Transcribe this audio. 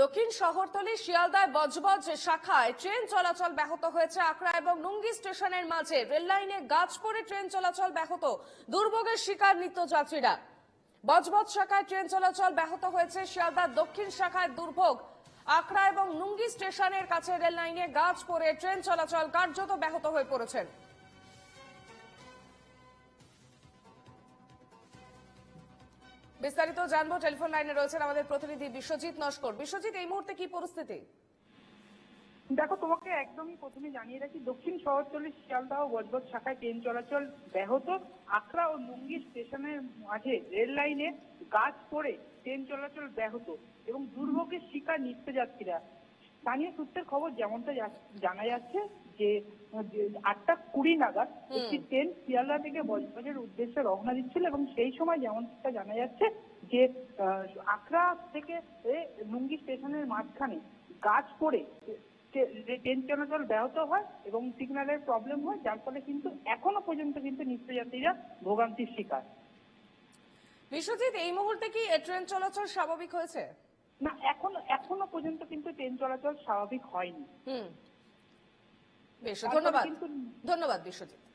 দক্ষিণ শহরতলি শিয়ালদায় বজবজ শাখায় ট্রেন চলাচল ব্যাহত হয়েছে আকরা এবং নুঙ্গি স্টেশনের মাঝে রেল লাইনে গাছ পড়ে ট্রেন চলাচল ব্যাহত। দুর্ভোগের শিকার নিত্যযাত্রীরা। বজবজ শাখায় ট্রেন চলাচল ব্যাহত হয়েছে শিয়ালদার দক্ষিণ শাখায় দুর্ভোগ। আকরা এবং নুঙ্গি স্টেশনের কাছে রেল লাইনে গাছ পড়ে ট্রেন চলাচল কার্যত ব্যাহত হয়ে পড়েছেন বিস্তারিত জানব, টেলিফোন লাইনে রয়েছেন আমাদের প্রতিনিধি বিশ্বজিৎ নস্কর। বিশ্বজিৎ, এই মুহূর্তে কি পরিস্থিতি? দেখো, তোমাকে একদমই প্রথমে জানিয়ে রাখি, দক্ষিণ শহরতলি শিয়ালদহ বজবজ শাখায় ট্রেন চলাচল ব্যাহত। আখড়া ও নুঙ্গি স্টেশনের মাঝে রেল লাইনে গাছ পড়ে ট্রেন চলাচল ব্যাহত এবং দুর্ভোগের শিকার নিত্যযাত্রীরা। স্থানীয় সূত্রের খবর যেমনটা জানা যাচ্ছে যে আটটা কুড়ি নাগাদ একটি ট্রেন শিয়ালদা থেকে বজবজের উদ্দেশ্যে রওনা দিচ্ছিল এবং সেই সময় যেমনটা জানা যাচ্ছে যে আকরা থেকে এ, নুঙ্গি স্টেশনের মাঝখানে গাছ পড়ে যে ট্রেন চলাচল ব্যাহত হয় এবং সিগন্যালের প্রবলেম হয় যার ফলে কিন্তু এখনও পর্যন্ত কিন্তু নিত্যযাত্রীরা ভোগান্তির শিকার। বিশ্বজিৎ এই মুহূর্তে কি ট্রেন চলাচল স্বাভাবিক হয়েছে? না এখন এখনও পর্যন্ত কিন্তু ট্রেন চলাচল স্বাভাবিক হয়নি। হুম। বেশ ধন্যবাদ। কিন্তু- ধন্যবাদ বিশ্বজিৎ।